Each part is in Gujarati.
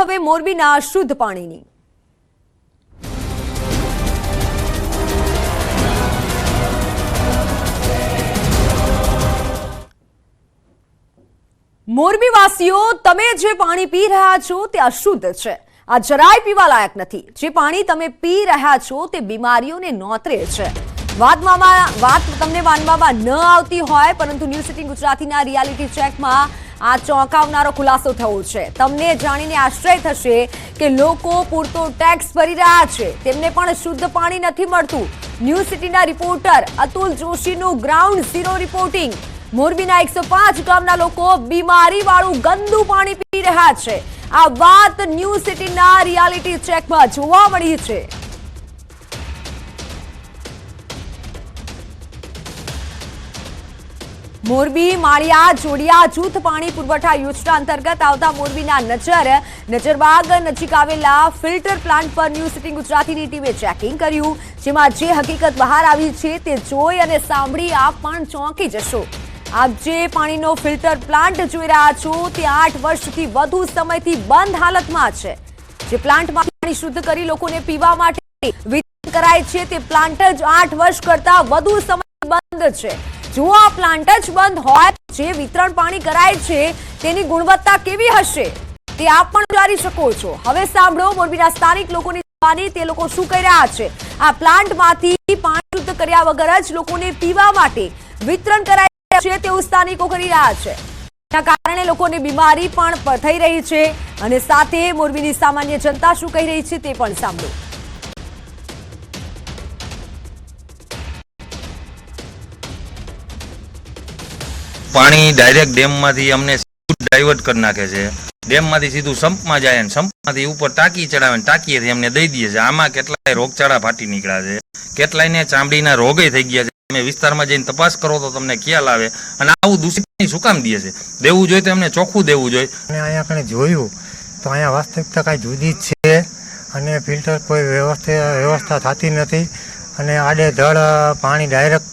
હવે મોરબીના શુદ્ધ પાણીની. મોરબીવાસીઓ, તમે જે પાણી પી રહ્યા છો તે અશુદ્ધ છે. આ જરાય પીવા લાયક નથી. જે પાણી તમે પી રહ્યા છો તે બીમારીઓને નોતરે છે. વાતમાં વાત તમને માનવામાં ન આવતી હોય, પરંતુ ન્યૂઝ સિટી ગુજરાતીના રિયાલિટી ચેકમાં આ ચોંકાવનારો ખુલાસો થયો છે. તમને જાણીને આશ્ચર્ય થશે કે લોકો પૂરતો ટેક્સ ભરી રહ્યા છે. તેમને પણ શુદ્ધ પાણી નથી મળતું. ન્યૂ સિટીના રિપોર્ટર અતુલ જોશીનું ગ્રાઉન્ડ ઝીરો રિપોર્ટિંગ મોરબીના એકસો પાંચ ગામના લોકો બીમારી વાળું ગંદુ પાણી પી રહ્યા છે. આ વાત ન્યૂ સિટીના રિયાલિટી ચેકમાં જોવા મળી છે. મોરબી, માળિયા, જોડિયા, જૂથ પાણી પુરવઠા યોજના અંતર્ગત આવતા મોરબીના નજર, નજરબાગ નજીક આવેલા ફિલ્ટર પ્લાન્ટ પર ન્યૂ સિટી ગુજરાતીની ટીમે ચેકિંગ કર્યું, જેમાં જે હકીકત બહાર આવી છે તે જોઈ અને સાંભળી આપ પણ ચોંકી જશો. આપ જે પાણીનો ફિલ્ટર પ્લાન્ટ જોઈ રહ્યા છો, તે આઠ વર્ષથી વધુ સમયથી બંધ હાલતમાં છે. જે પ્લાન્ટમાં પાણી શુદ્ધ કરી લોકોને પીવા માટે વિતરણ કરાય છે, તે પ્લાન્ટ જ આઠ વર્ષ કરતા વધુ સમય બંધ છે. જો આ પ્લાન્ટ જ બંધ હોય, જે વિતરણ પાણી કરાય છે, તેની ગુણવત્તા કેવી હશે? તે આપ પણ વિચારી શકો છો. હવે સાંભળો, મોરબીના સ્થાનિક લોકોની જવાની તે લોકો શું કહી રહ્યા છે? આ પ્લાન્ટમાંથી પાણી શુદ્ધ કર્યા વગર જ લોકોને પીવા માટે વિતરણ કરાય છે તેવું સ્થાનિકો કરી રહ્યા છે. તેના કારણે લોકોને બીમારી પણ થઈ રહી છે અને સાથે મોરબીની સામાન્ય જનતા શું કહી રહી છે તે પણ સાંભળો. પાણી ડાયરેક્ટ ડેમમાંથી અમને ડાયવર્ટ કરી નાખે છે. ડેમમાંથી સીધું સંપમાં જાય ને સંપમાંથી ઉપર ટાંકી ચડાવે ને ટાંકીએથી અમને દઈ દઈએ છે. આમાં કેટલાય રોગચાળા ફાટી નીકળ્યા છે. કેટલાયને ચામડીના રોગે થઈ ગયા છે. તમે વિસ્તારમાં જઈને તપાસ કરો તો તમને ખ્યાલ આવે અને આવું દૂષિત શું કામ દે છે? દેવું જોઈએ તો એમને ચોખ્ખું દેવું જોઈએ. અને અહીંયા કણે જોયું તો અહીંયા વાસ્તવિકતા કાંઈ જુદી જ છે અને ફિલ્ટર કોઈ વ્યવસ્થા વ્યવસ્થા થતી નથી અને આડેધડ પાણી ડાયરેક્ટ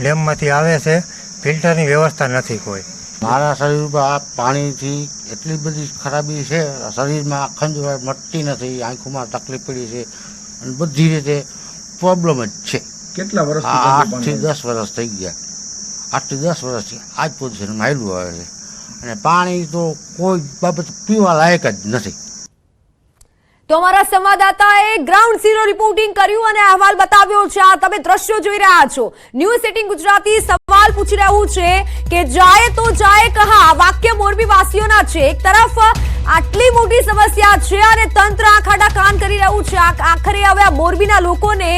ડેમમાંથી આવે છે. ફિલ્ટરની વ્યવસ્થા નથી કોઈ. મારા શરીરમાં આ પાણીથી એટલી બધી ખરાબી છે શરીરમાં ખંજવાળ મટતી નથી આંખોમાં તકલીફ પડી છે અને બધી રીતે પ્રોબ્લેમ જ છે. કેટલા વર્ષ આઠથી દસ વર્ષ થઈ ગયા. આઠથી દસ વર્ષથી આ જ પોઝિશનમાં આવેલું આવે છે. અને પાણી તો કોઈ બાબત પીવા લાયક જ નથી. તો અમારા સંવાદદાતાએ ગ્રાઉન્ડ ઝીરો રિપોર્ટિંગ કર્યું અને અહેવાલ બતાવ્યો છે. આ તમે દ્રશ્યો જોઈ રહ્યા છો. ન્યૂઝ સિટિંગ ગુજરાતી સવાલ પૂછી રહ્યું છે કે જાય તો જાય કહા વાક્ય મોરબી વાસીઓના છે. એક તરફ આટલી મોટી સમસ્યા છે અને તંત્ર આખાડા કાન કરી રહ્યું છે. આખરે હવે આ મોરબીના લોકોને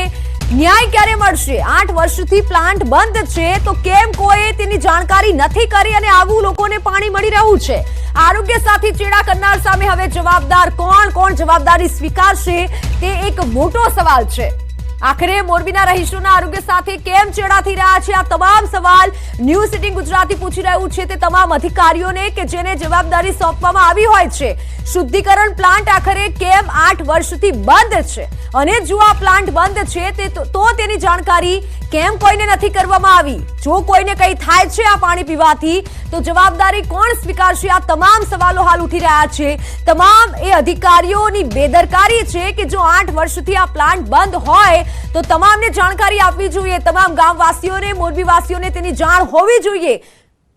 ન્યાય ક્યારે મળશે? આઠ વર્ષથી પ્લાન્ટ બંધ છે, તો કેમ કોઈ તેની જાણકારી નથી કરી અને આવું લોકોને પાણી મળી રહ્યું છે? આરોગ્ય સાથી ચેડા કરનાર સામે હવે જવાબદાર કોણ? કોણ જવાબદારી સ્વીકારશે? તે એક મોટો સવાલ છે. આખરે મોરબીના રહીશોના આરોગ્ય સાથે કેમ ચેડા થઈ રહ્યા છે? આ તમામ સવાલ ન્યૂઝ સિટી ગુજરાતી પૂછી રહ્યું છે. તે તમામ અધિકારીઓને કે જેને જવાબદારી સોંપવામાં આવી હોય છે. શુદ્ધિકરણ પ્લાન્ટ આખરે કેમ આઠ વર્ષથી બંધ છે? અને જો આ પ્લાન્ટ બંધ છે તે, તો તેની જાણકારી કેમ કોઈને નથી કરવામાં આવી? જો કોઈને કંઈ થાય છે આ પાણી પીવાથી, તો જવાબદારી કોણ સ્વીકારશે? આ તમામ સવાલો હાલ ઉઠી રહ્યા છે. તમામ એ અધિકારીઓની બેદરકારી છે કે જો આઠ વર્ષથી આ પ્લાન્ટ બંધ હોય તો તમામને જાણકારી આપવી જોઈએ. તમામ ગામવાસીઓને મોરબીવાસીઓને તેની જાણ હોવી જોઈએ.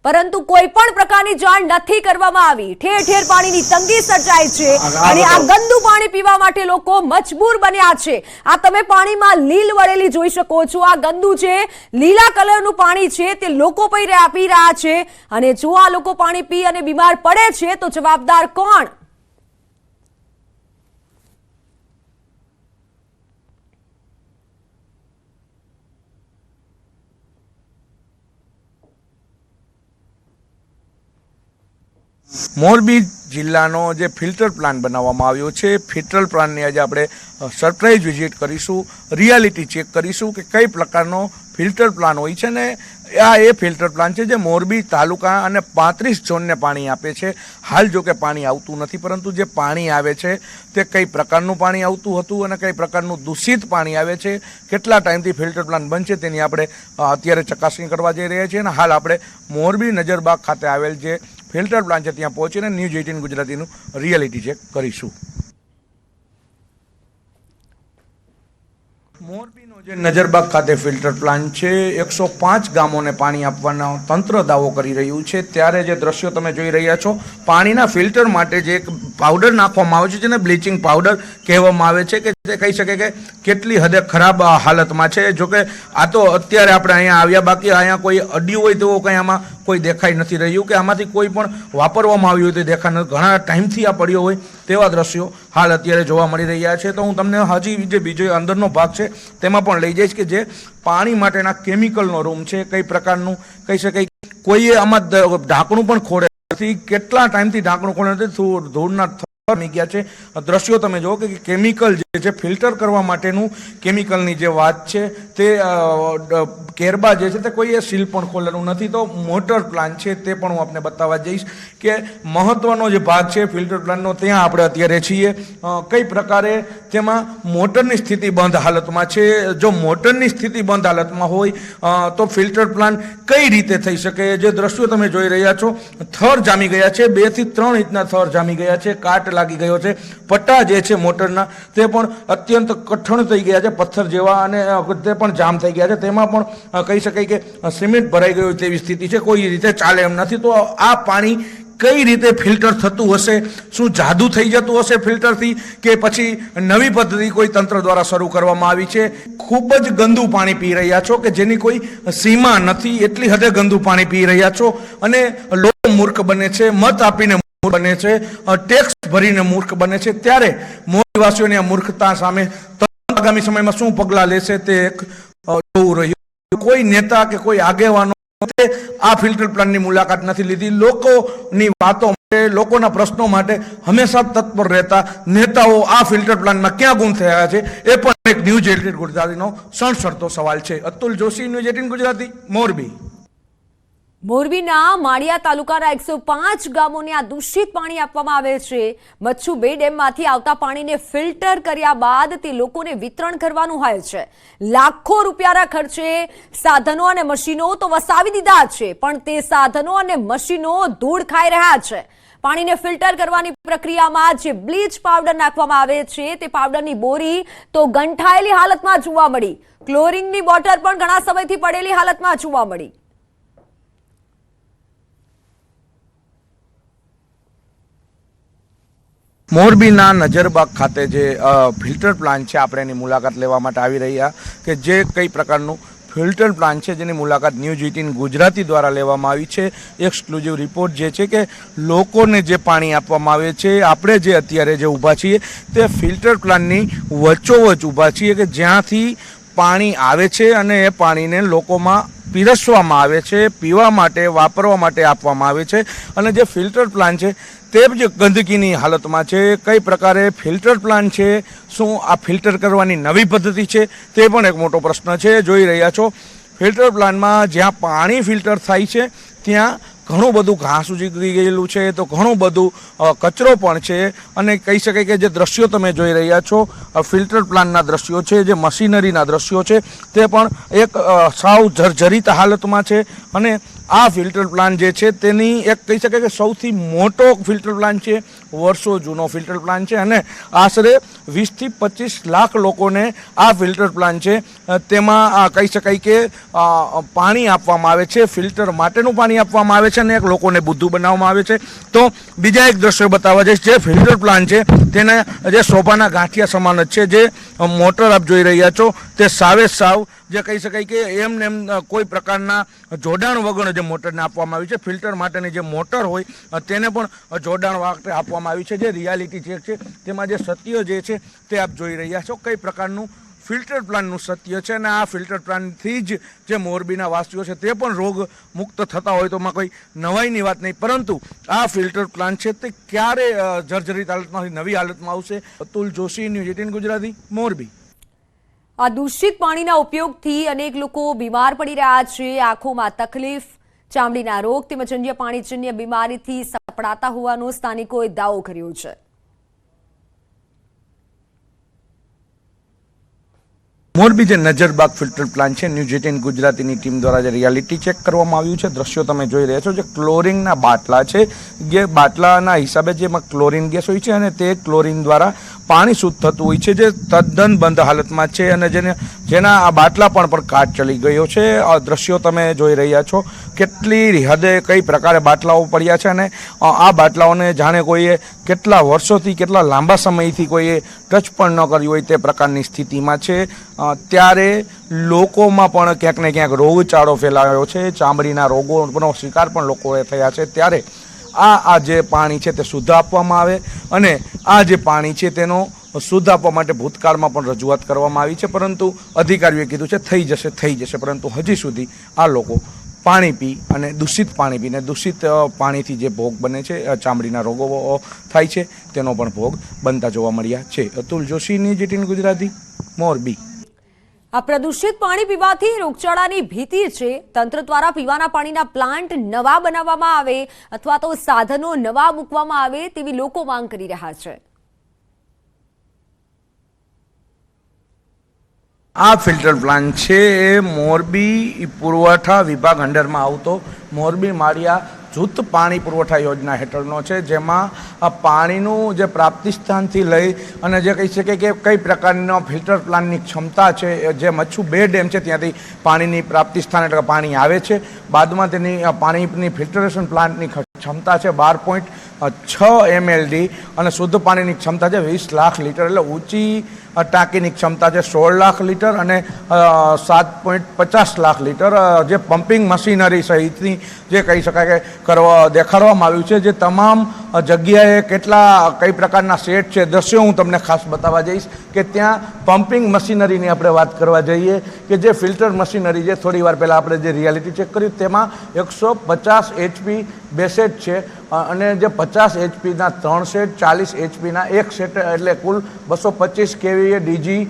પરંતુ કોઈ પણ પ્રકારની જાણ નથી કરવામાં આવી. ઠેર ઠેર પાણીની તંગી સર્જાય છે અને આ ગંદુ પાણી પીવા માટે લોકો મજબૂર બન્યા છે. આ તમે પાણીમાં લીલ વળેલી જોઈ શકો છો. આ ગંદુ છે લીલા કલરનું પાણી છે તે લોકો પી રહ્યા પી રહ્યા છે. અને જો આ લોકો પાણી પી અને બીમાર પડે છે તો જવાબદાર કોણ? મોરબી જિલ્લાનો જે ફિલ્ટર પ્લાન બનાવવામાં આવ્યો છે, ફિલ્ટર પ્લાનની આજે આપણે સરપ્રાઇઝ વિઝિટ કરીશું, રિયાલિટી ચેક કરીશું કે કઈ પ્રકારનો ફિલ્ટર પ્લાન હોય છે ને આ એ ફિલ્ટર પ્લાન છે જે મોરબી તાલુકા અને પાંત્રીસ ઝોનને પાણી આપે છે. હાલ જો કે પાણી આવતું નથી, પરંતુ જે પાણી આવે છે તે કઈ પ્રકારનું પાણી આવતું હતું અને કઈ પ્રકારનું દૂષિત પાણી આવે છે, કેટલા ટાઈમથી ફિલ્ટર પ્લાન બનશે તેની આપણે અત્યારે ચકાસણી કરવા જઈ રહ્યા છીએ અને હાલ આપણે મોરબી નજરબાગ ખાતે આવેલ જે ફિલ્ટર પ્લાન્ટ છે, ત્યાં પહોંચીને ન્યૂઝ એઇટીન ગુજરાતીનું રિયાલિટી ચેક કરીશું. મોરબીનો જે નજરબાગ ખાતે ફિલ્ટર પ્લાન્ટ છે, એકસો પાંચ ગામોને પાણી આપવાનો તંત્ર દાવો કરી રહ્યું છે. ત્યારે જે દ્રશ્યો તમે જોઈ રહ્યા છો, પાણીના ફિલ્ટર માટે જે એક પાવડર નાખવામાં આવે છે જેને બ્લીચિંગ પાવડર કહેવામાં આવે છે કે જે કહી શકે કે કેટલી હદે ખરાબ હાલતમાં છે. જોકે આ તો અત્યારે આપણે અહીંયા આવ્યા, બાકી અહીંયા કોઈ અડ્યું હોય તેવો કંઈ આમાં કોઈ દેખાઈ નથી રહ્યું કે આમાંથી કોઈ પણ વાપરવામાં આવ્યું હોય તે દેખા નથી. ઘણા ટાઈમથી આ પડ્યો હોય તેવા દ્રશ્યો હાલ અત્યારે જોવા મળી રહ્યા છે. તો હું તમને હજી જે બીજો અંદરનો ભાગ છે તેમાં પણ લઈ જઈશ કે જે પાણી માટેના કેમિકલનો રૂમ છે, કઈ પ્રકારનું, કહી શકાય કોઈએ આમાં ઢાંકણું પણ ખોડે નથી કેટલા ટાઈમથી ઢાંકણું ખોલે નથી ધૂળ- ધૂળના ગયા છે. દ્રશ્યો તમે જુઓ કે કેમિકલ જે છે, ફિલ્ટર કરવા માટેનું કેમિકલની જે વાત છે, તે કેરબા જે છે, તે કોઈએ સીલ પણ ખોલેલું નથી. તો મોટર પ્લાન્ટ છે તે પણ હું આપને બતાવવા જઈશ કે મહત્વનો જે ભાગ છે, ફિલ્ટર પ્લાન્ટનો ત્યાં આપણે અત્યારે છીએ. કઈ પ્રકારે તેમાં મોટરની સ્થિતિ બંધ હાલતમાં છે? જો મોટરની સ્થિતિ બંધ હાલતમાં હોય તો ફિલ્ટર પ્લાન્ટ કઈ રીતે થઈ શકે? જે દ્રશ્યો તમે જોઈ રહ્યા છો, થર જામી ગયા છે. બેથી ત્રણ ઇંચના થર જામી ગયા છે. કાટ લાગી ગયો છે. પટ્ટા જે છે મોટરના, તે પણ અત્યંત કઠણ થઈ ગયા છે, પથ્થર જેવા અને તે પણ જામ થઈ ગયા છે. તેમાં પણ કહી શકાય કે સિમેન્ટ ભરાઈ ગયું તેવી સ્થિતિ છે. કોઈ રીતે ચાલે એમ નથી. તો આ પાણી કઈ રીતે ફિલ્ટર થતું હશે? શું જાદુ થઈ જતું હશે ફિલ્ટરથી કે પછી નવી પદ્ધતિ કોઈ તંત્ર દ્વારા શરૂ કરવામાં આવી છે? ખૂબ જ ગંદુ પાણી પી રહ્યા છો કે જેની કોઈ સીમા નથી? એટલી હદે ગંદુ પાણી પી રહ્યા છો અને લોકો મૂર્ખ બને છે. મત આપીને બને છે ટેક્સ ભરીને મૂર્ખ બને છે. ત્યારે મોરવાસીઓની આ મૂર્ખતા સામે આગામી સમયમાં શું પગલાં લેશે તે એક જોવું રહ્યું. કોઈ નેતા કે કોઈ આગેવાનો આ ફિલ્ટર પ્લાનની મુલાકાત નથી લીધી. લોકોની વાતો માટે, લોકોના પ્રશ્નો માટે હંમેશા તત્પર રહેતા નેતાઓ આ ફિલ્ટર પ્લાનમાં ક્યાં ગુમ થયા છે એ પણ એક ન્યૂઝ એટીન ગુજરાતીનો સણસરતો સવાલ છે. Atul Joshi, news eighteen Gujarati, Morbi. મોરબીના માળિયા તાલુકાના એકસો પાંચ ગામોને આ દૂષિત પાણી આપવામાં આવે છે. મચ્છુ બે ડેમમાંથી આવતા પાણીને ફિલ્ટર કર્યા બાદ તે લોકોને વિતરણ કરવાનું હોય છે. લાખો રૂપિયાના ખર્ચે સાધનો અને મશીનો તો વસાવી દીધા છે, પણ તે સાધનો અને મશીનો ધૂળ ખાઈ રહ્યા છે. પાણીને ફિલ્ટર કરવાની પ્રક્રિયામાં જે બ્લીચ પાવડર નાખવામાં આવે છે, તે પાવડરની બોરી તો ગંઠાયેલી હાલતમાં જોવા મળી. ક્લોરિંગની બોટલ પણ ઘણા સમયથી પડેલી હાલતમાં જોવા મળી. મોરબીના નજરબાગ ખાતે જે ફિલ્ટર પ્લાન્ટ છે, આપણે એની મુલાકાત લેવા માટે આવી રહ્યા કે જે કઈ પ્રકારનું ફિલ્ટર પ્લાન્ટ છે, જેની મુલાકાત ન્યૂઝ એટીન ગુજરાતી દ્વારા લેવામાં આવી છે. એક્સક્લુઝિવ રિપોર્ટ જે છે કે લોકોને જે પાણી આપવામાં આવે છે, આપણે જે અત્યારે જે ઊભા છીએ, તે ફિલ્ટર પ્લાન્ટની વચ્ચોવચ ઊભા છીએ કે જ્યાંથી પાણી આવે છે અને એ પાણીને લોકોમાં પીરસવામાં આવે છે, પીવા માટે, વાપરવા માટે આપવામાં આવે છે. અને જે ફિલ્ટર પ્લાન્ટ છે તે જ ગંદકીની હાલતમાં છે. કઈ પ્રકારે ફિલ્ટર પ્લાન્ટ છે, શું આ ફિલ્ટર કરવાની નવી પદ્ધતિ છે, તે પણ એક મોટો પ્રશ્ન છે. જોઈ રહ્યા છો, ફિલ્ટર પ્લાન્ટમાં જ્યાં પાણી ફિલ્ટર થાય છે, ત્યાં ઘણું બધું ઘાસ ઉજી ગયેલું છે, તો ઘણું બધું કચરો પણ છે. અને કહી શકાય કે જે દ્રશ્યો તમે જોઈ રહ્યા છો ફિલ્ટર પ્લાન્ટના દ્રશ્યો છે, જે મશીનરીના દ્રશ્યો છે, તે પણ એક સાવ જર્જરિત હાલતમાં છે. અને આ ફિલ્ટર પ્લાન્ટ જે છે તેની એક કહી શકાય કે સૌથી મોટો ફિલ્ટર પ્લાન્ટ છે, વર્ષો જૂનો ફિલ્ટર પ્લાન્ટ છે અને આશરે વીસથી પચીસ લાખ લોકોને આ ફિલ્ટર પ્લાન્ટ છે. તેમાં કહી શકાય કે પાણી આપવામાં આવે છે, ફિલ્ટર માટેનું પાણી આપવામાં આવે છે અને એક લોકોને બુદ્ધુ બનાવવામાં આવે છે. તો બીજા એક દ્રશ્ય બતાવવા જઈશ, જે ફિલ્ટર પ્લાન્ટ છે, તેના જે શોભાના ગાંઠિયા સમાન જ છે, જે મોટર આપ જોઈ રહ્યા છો, તે સાવે સાવ જે કહી શકાય કે એમને એમ કોઈ પ્રકારના જોડાણ વગર જે મોટરને આપવામાં આવી છે, ફિલ્ટર માટેની જે મોટર હોય તેને પણ જોડાણ માટે આપવામાં આવી છે. જે રિયાલિટી ચેક છે, તેમાં જે સત્ય જે છે, તે આપ જોઈ રહ્યા છો. કઈ પ્રકારનું ફિલ્ટર પ્લાન્ટનું સત્ય છે અને આ ફિલ્ટર પ્લાન્ટથી જ જે મોરબીના વાસીઓ છે, તે પણ રોગ મુક્ત થતા હોય તો એમાં કોઈ નવાઈની વાત નહીં. પરંતુ આ ફિલ્ટર પ્લાન્ટ છે, તે ક્યારે જર્જરિત હાલતમાંથી નવી હાલતમાં આવશે? Atul Joshi, news eighteen Gujarati, Morbi. આ દૂષિત પાણીના ઉપયોગથી અનેક લોકો બીમાર પડી રહ્યા છે. આંખોમાં તકલીફ, ચામડીના રોગ તેમજ અન્ય પાણીજન્ય બીમારીથી સપડાતા હોવાનો સ્થાનિકોએ દાવો કર્યો છે. મોરબી જે નજરબાગ ફિલ્ટર પ્લાન્ટ છે ન્યૂઝ એટીન ગુજરાતીની ટીમ દ્વારા જે રિયાલિટી ચેક કરવામાં આવ્યું છે. દ્રશ્યો તમે જોઈ રહ્યા છો જે ક્લોરિનના બાટલા છે. જે બાટલાના હિસાબે જેમાં ક્લોરિન ગેસ હોય છે અને તે ક્લોરિન દ્વારા પાણી શુદ્ધ થતું હોય છે, જે તદ્દન બંધ હાલતમાં છે અને જેને જેના આ બાટલા પણ પર કાટ ચડી ગયો છે. આ દ્રશ્યો તમે જોઈ રહ્યા છો. કેટલી હદે કઈ પ્રકારે બાટલાઓ પડ્યા છે અને આ બાટલાઓને જાણે કોઈએ કેટલા વર્ષોથી કેટલા લાંબા સમયથી કોઈએ ટચ પણ ન કર્યું હોય તે પ્રકારની સ્થિતિમાં છે. ત્યારે લોકોમાં પણ ક્યાંક ને ક્યાંક રોગચાળો ફેલાયો છે. ચામડીના રોગોનો શિકાર પણ લોકોએ થયા છે. ત્યારે આ આ જે પાણી છે તે શુદ્ધ આપવામાં આવે અને આ જે પાણી છે તેનો શુદ્ધ આપવા માટે ભૂતકાળમાં પણ રજૂઆત કરવામાં આવી છે, પરંતુ અધિકારીઓએ કીધું છે થઈ જશે થઈ જશે, પરંતુ હજી સુધી આ લોકો પાણી પી અને દૂષિત પાણી પીને દૂષિત પાણીથી જે ભોગ બને છે ચામડીના રોગો થાય છે, તેનો પણ ભોગ બનતા જોવા મળ્યા છે. અતુલ જોશીની જીટીન ગુજરાતી, મોરબી. આ પ્રદૂષિત પાણી પીવાથી રોગચાળાની ભીતિ છે. તંત્ર દ્વારા પીવાના પાણીના પ્લાન્ટ નવા બનાવવામાં આવે અથવા તો સાધનો નવા મૂકવામાં આવે તેવી લોકો માંગ કરી રહ્યા છે. આ ફિલ્ટર પ્લાન્ટ છે. એ મોરબી પુરવઠા વિભાગ અંડરમાં આવતો મોરબી માળિયા જૂથ પાણી પુરવઠા યોજના હેઠળનો છે, જેમાં પાણીનું જે પ્રાપ્તિ સ્થાનથી લઈ અને જે કહી શકે કે કઈ પ્રકારનો ફિલ્ટર પ્લાન્ટની ક્ષમતા છે જે મચ્છુ બે ડેમ છે ત્યાંથી પાણીની પ્રાપ્તિ સ્થાન એટલે પાણી આવે છે. બાદમાં તેની પાણીની ફિલ્ટરેશન પ્લાન્ટની ક્ષમતા છે બાર પોઈન્ટ છ એમએલડી અને શુદ્ધ પાણીની ક્ષમતા છે વીસ લાખ લીટર એટલે ઊંચી ટાંકીની ક્ષમતા છે સોળ લાખ લીટર અને સાત પોઈન્ટ પચાસ લાખ લીટર જે પમ્પિંગ મશીનરી સહિતની જે કહી શકાય કે કરવા, દેખાડવામાં આવ્યું છે, જે તમામ જગ્યાએ કેટલા કઈ પ્રકારના સેટ છે દ્રશ્યો હું તમને ખાસ બતાવવા જઈશ કે ત્યાં પમ્પિંગ મશીનરીની આપણે વાત કરવા જઈએ કે જે ફિલ્ટર મશીનરી છે થોડી વાર પહેલાં આપણે જે રિયાલિટી ચેક કર્યું તેમાં એકસો પચાસ એચપી બે સેટ છે અને જે પચાસ એચપીના ત્રણ સેટ ચાલીસ એચપીના એક સેટ એટલે કુલ બસો પચીસ કેવીએ ડીજી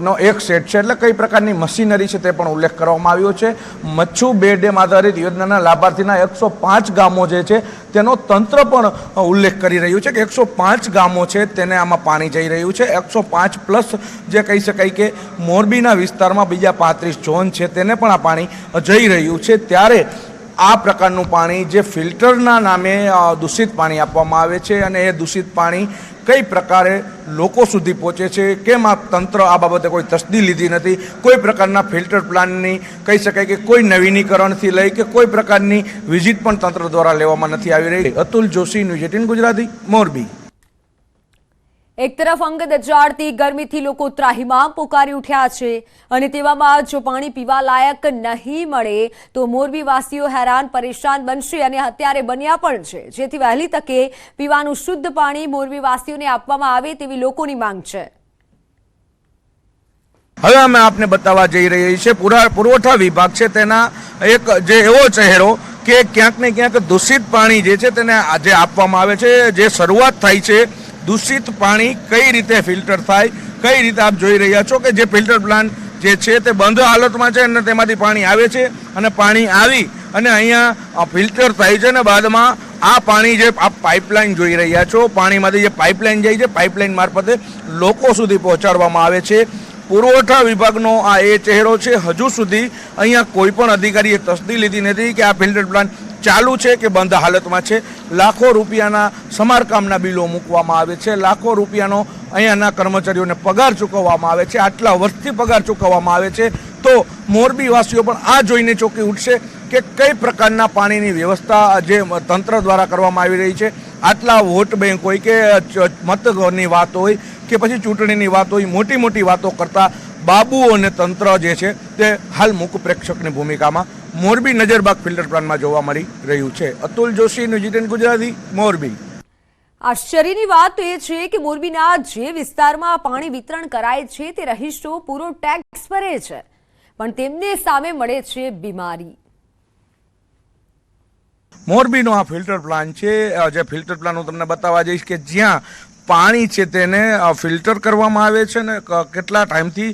નો એક સેટ છે. એટલે કઈ પ્રકારની મશીનરી છે તે પણ ઉલ્લેખ કરવામાં આવ્યો છે. મચ્છુ બે ડેમ આધારિત યોજનાના લાભાર્થીના એકસો પાંચ ગામો જે છે તેનો તંત્ર પણ ઉલ્લેખ કરી રહ્યું છે કે એકસો પાંચ ગામો છે તેને આમાં પાણી જઈ રહ્યું છે. એકસો પાંચ પ્લસ જે કહી શકાય કે મોરબીના વિસ્તારમાં બીજા પાંત્રીસ ઝોન છે તેને પણ આ પાણી જઈ રહ્યું છે. ત્યારે આ પ્રકારનું પાણી જે ફિલ્ટરના નામે દૂષિત પાણી આપવામાં આવે છે અને એ દૂષિત પાણી કઈ પ્રકારે લોકો સુધી પહોંચે છે, કેમ આ તંત્ર આ બાબતે કોઈ તસદી લીધી નથી, કોઈ પ્રકારના ફિલ્ટર પ્લાનની કહી શકાય કે કોઈ નવીનીકરણથી લઈ કે કોઈ પ્રકારની વિઝિટ પણ તંત્ર દ્વારા લેવામાં નથી આવી રહી. Atul Joshi news eighteen Gujarati, Morbi. એક તરફ અંગત અજાડતી ગરમીથી લોકો ત્રાહિમામ પોકારી ઉઠ્યા છે અને તેવામાં જો પાણી પીવા લાયક નહીં મળે તો મોરબી વાસીઓ હેરાન પરેશાન બનશે અને અત્યારે બન્યા પણ છે. જેથી વહેલી તકે પીવાનું શુદ્ધ પાણી મોરબી વાસીઓને આપવામાં આવે તેવી લોકોની માંગ છે. હવે અમે આપને બતાવવા જઈ રહી છે, પુરા, પુરવઠા વિભાગ છે તેના એક જે એવો ચહેરો કે ક્યાંક ને ક્યાંક દૂષિત પાણી જે છે તેને આજે આપવામાં આવે છે, જે શરૂઆત થાય છે દૂષિત પાણી કઈ રીતે ફિલ્ટર થાય, કઈ રીતે આપ જોઈ રહ્યા છો કે જે ફિલ્ટર પ્લાન્ટ જે છે તે બંધ હાલતમાં છે અને તેમાંથી પાણી આવે છે અને પાણી આવી અને અહીંયા ફિલ્ટર થાય છે ને બાદમાં આ પાણી જે આપ પાઇપલાઇન જોઈ રહ્યા છો, પાણીમાંથી જે પાઇપલાઇન જાય છે, પાઇપલાઇન મારફતે લોકો સુધી પહોંચાડવામાં આવે છે. પુરવઠા વિભાગનો આ એ ચહેરો છે. હજુ સુધી અહીંયા કોઈ પણ અધિકારીએ તસદી લીધી નથી કે આ ફિલ્ટર પ્લાન્ટ ચાલુ છે કે બંધ હાલતમાં છે. લાખો રૂપિયાના સમારકામના બિલો મૂકવામાં આવે છે. લાખો રૂપિયાનો અહીંયાના કર્મચારીઓને પગાર ચૂકવવામાં આવે છે. આટલા વર્ષથી પગાર ચૂકવવામાં આવે છે. તો મોરબીવાસીઓ પણ આ જોઈને ચોંકી ઉઠશે કે કઈ પ્રકારના પાણીની વ્યવસ્થા જે તંત્ર દ્વારા કરવામાં આવી રહી છે. આટલા વોટ બેંક હોય કે મતગરની વાત હોય કે પછી ચૂંટણીની વાતો મોટી મોટી વાતો કરતા બાબુઓ અને તંત્ર જે છે તે હાલ મૂક પ્રેક્ષકની ભૂમિકામાં મોરબી નજરબાગ ફિલ્ટર પ્લાનમાં જોવા મળી રહ્યું છે. Atul Joshi news eighteen Gujarati Morbi. આશ્ચર્યની વાત એ છે કે મોરબીના જે વિસ્તારમાં પાણી વિતરણ કરાય છે તે રહીશો પૂરો ટેક્સ ભરે છે. પણ તેમને સામે મળે છે બીમારી. મોરબીનો આ ફિલ્ટર પ્લાન છે. જે ફિલ્ટર પ્લાન હું તમને બતાવવા જઈશ કે જ્યાં પાણી છે તેને ફિલ્ટર કરવામાં આવે છે અને કેટલા ટાઈમથી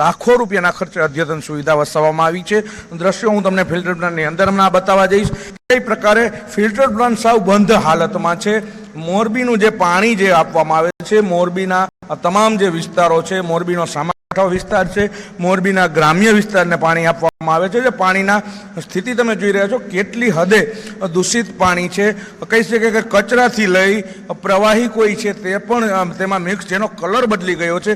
લાખો રૂપિયાના ખર્ચે અદ્યતન સુવિધા વસાવવામાં આવી છે. દ્રશ્યો હું તમને ફિલ્ટર પ્લાન્ટની અંદર હમણાં બતાવવા જઈશ. કઈ પ્રકારે ફિલ્ટર પ્લાન્ટ સાવ બંધ હાલતમાં છે. મોરબીનું જે પાણી જે આપવામાં આવે છે, મોરબીના તમામ જે વિસ્તારો છે, મોરબીનો સામા વિસ્તાર છે. મોરબીના ગ્રામ્ય વિસ્તારને પાણી આપવામાં આવે છે. જે પાણીના સ્થિતિ તમે જોઈ રહ્યા છો, કેટલી હદે દૂષિત પાણી છે. કહી શકે કે કચરાથી લઈ પ્રવાહી કોઈ છે તે પણ તેમાં મિક્સ જેનો કલર બદલી ગયો છે.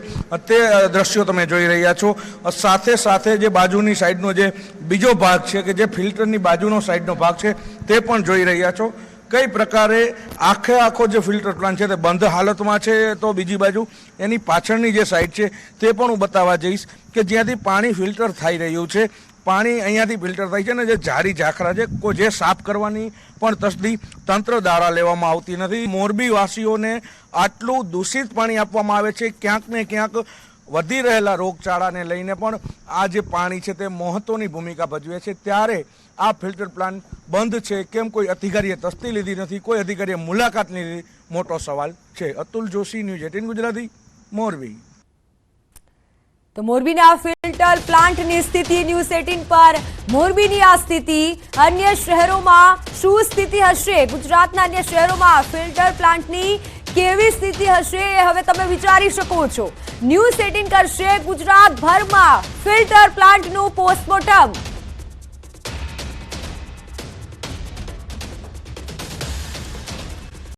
તે દ્રશ્યો તમે જોઈ રહ્યા છો. સાથે સાથે જે બાજુની સાઈડનો જે બીજો ભાગ છે કે જે ફિલ્ટરની બાજુનો સાઈડનો ભાગ છે તે પણ જોઈ રહ્યા છો. કઈ પ્રકારે આખે આખો જે ફિલ્ટર પ્લાન્ટ છે તે બંધ હાલતમાં છે તો બીજી બાજુ એની પાછળની જે સાઈડ છે તે પણ હું બતાવવા જઈશ કે જ્યાંથી પાણી ફિલ્ટર થઈ રહ્યું છે, પાણી અહીંયાથી ફિલ્ટર થાય છે ને જે જારી ઝાખરા છે કોઈ જે સાફ કરવાની પણ તસદી તંત્ર દ્વારા લેવામાં આવતી નથી. મોરબી વાસીઓને આટલું દૂષિત પાણી આપવામાં આવે છે, ક્યાંક ને ક્યાંક વધી રહેલા રોગચાળાને લઈને પણ આ જે પાણી છે તે મહત્ત્વની ભૂમિકા ભજવે છે. ત્યારે આ ફિલ્ટર પ્લાન્ટ બંધ છે. કેમ કોઈ અધિકારીએ તસ્તી લીધી નથી? કોઈ અધિકારીએ મુલાકાત નહીં લીધી? મોટો સવાલ છે. Atul Joshi, news eighteen Gujarati, Morbi. તો મોરબીના ફિલ્ટર પ્લાન્ટની સ્થિતિ ન્યૂઝ એટીન પર. મોરબીની આ સ્થિતિ અન્ય શહેરોમાં શું સ્થિતિ હશે? ગુજરાતના અન્ય શહેરોમાં ફિલ્ટર પ્લાન્ટની કેવી સ્થિતિ હશે એ હવે તમે વિચારી શકો છો. ન્યૂઝ એટીન કરશે ગુજરાતભરમાં ફિલ્ટર પ્લાન્ટનું પોસ્ટમોર્ટમ.